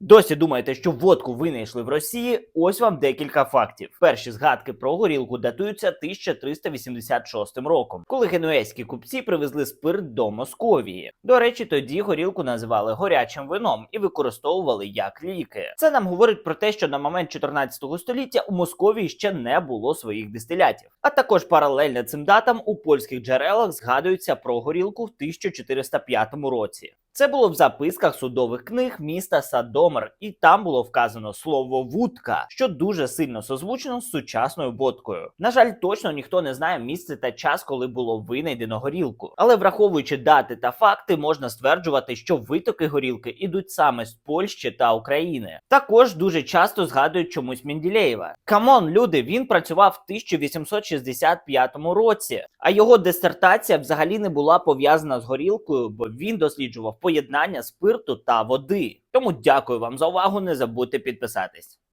Досі думаєте, що водку винайшли в Росії? Ось вам декілька фактів. Перші згадки про горілку датуються 1386 роком, коли генуезькі купці привезли спирт до Московії. До речі, тоді горілку називали горячим вином і використовували як ліки. Це нам говорить про те, що на момент 14 століття у Московії ще не було своїх дистилятів. А також паралельно цим датам у польських джерелах згадується про горілку в 1405 році. Це було в записках судових книг міста Садомер, і там було вказано слово вудка, що дуже сильно созвучно з сучасною водкою. На жаль, точно ніхто не знає місце та час, коли було винайдено горілку. Але враховуючи дати та факти, можна стверджувати, що витоки горілки ідуть саме з Польщі та України. Також дуже часто згадують чомусь Менділеєва. Камон, люди, він працював в 1865 році, а його дисертація взагалі не була пов'язана з горілкою, бо він досліджував поєднання спирту та води. Тому дякую вам за увагу. Не забудьте підписатись.